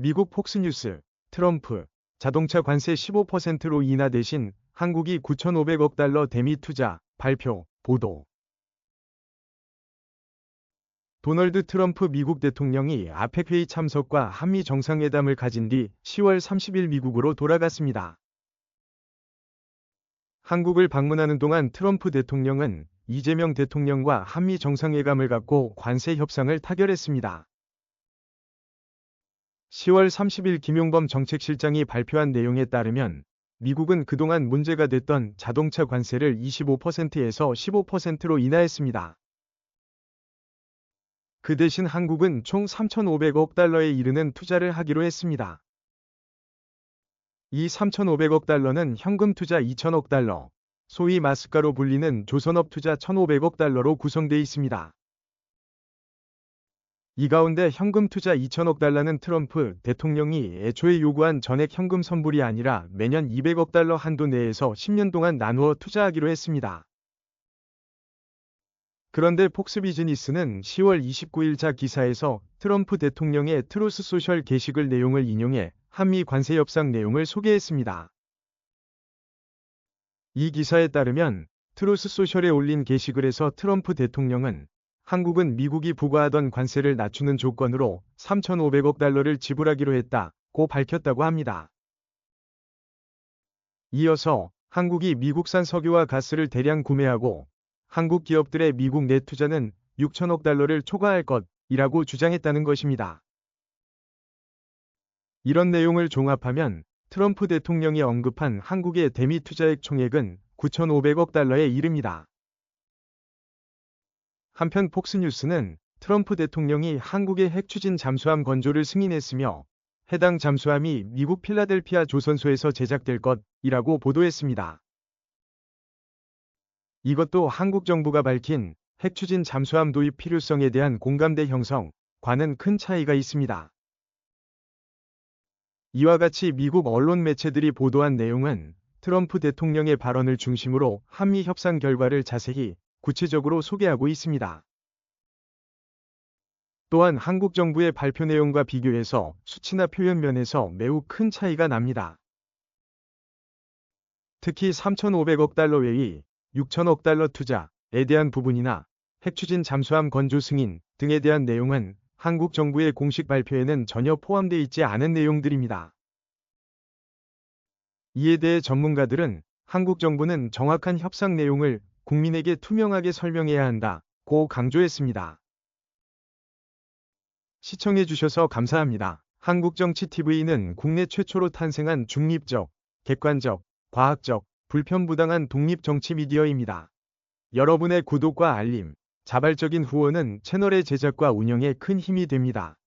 미국 폭스뉴스, 트럼프, 자동차 관세 15%로 인하 대신 한국이 9,500억 달러 대미 투자, 발표, 보도. 도널드 트럼프 미국 대통령이 아펙 회의 참석과 한미 정상회담을 가진 뒤 10월 30일 미국으로 돌아갔습니다. 한국을 방문하는 동안 트럼프 대통령은 이재명 대통령과 한미 정상회담을 갖고 관세 협상을 타결했습니다. 10월 30일 김용범 정책실장이 발표한 내용에 따르면 미국은 그동안 문제가 됐던 자동차 관세를 25%에서 15%로 인하했습니다. 그 대신 한국은 총 3,500억 달러에 이르는 투자를 하기로 했습니다. 이 3,500억 달러는 현금 투자 2,000억 달러, 소위 마스카로 불리는 조선업 투자 1,500억 달러로 구성되어 있습니다. 이 가운데 현금 투자 2천억 달러는 트럼프 대통령이 애초에 요구한 전액 현금 선불이 아니라 매년 200억 달러 한도 내에서 10년 동안 나누어 투자하기로 했습니다. 그런데 폭스 비즈니스는 10월 29일자 기사에서 트럼프 대통령의 트루스 소셜 게시글 내용을 인용해 한미 관세 협상 내용을 소개했습니다. 이 기사에 따르면 트루스 소셜에 올린 게시글에서 트럼프 대통령은 한국은 미국이 부과하던 관세를 낮추는 조건으로 3,500억 달러를 지불하기로 했다고 밝혔다고 합니다. 이어서 한국이 미국산 석유와 가스를 대량 구매하고 한국 기업들의 미국 내 투자는 6천억 달러를 초과할 것이라고 주장했다는 것입니다. 이런 내용을 종합하면 트럼프 대통령이 언급한 한국의 대미 투자액 총액은 9,500억 달러에 이릅니다. 한편 폭스뉴스는 트럼프 대통령이 한국의 핵 추진 잠수함 건조를 승인했으며 해당 잠수함이 미국 필라델피아 조선소에서 제작될 것이라고 보도했습니다. 이것도 한국 정부가 밝힌 핵 추진 잠수함 도입 필요성에 대한 공감대 형성과는 큰 차이가 있습니다. 이와 같이 미국 언론 매체들이 보도한 내용은 트럼프 대통령의 발언을 중심으로 한미 협상 결과를 자세히 구체적으로 소개하고 있습니다. 또한 한국 정부의 발표 내용과 비교해서 수치나 표현 면에서 매우 큰 차이가 납니다. 특히 3,500억 달러 외의 6천억 달러 투자에 대한 부분이나 핵추진 잠수함 건조 승인 등에 대한 내용은 한국 정부의 공식 발표에는 전혀 포함되어 있지 않은 내용들입니다. 이에 대해 전문가들은 한국 정부는 정확한 협상 내용을 국민에게 투명하게 설명해야 한다고 강조했습니다. 시청해주셔서 감사합니다. 한국정치TV는 국내 최초로 탄생한 중립적, 객관적, 과학적, 불편부당한 독립정치 미디어입니다. 여러분의 구독과 알림, 자발적인 후원은 채널의 제작과 운영에 큰 힘이 됩니다.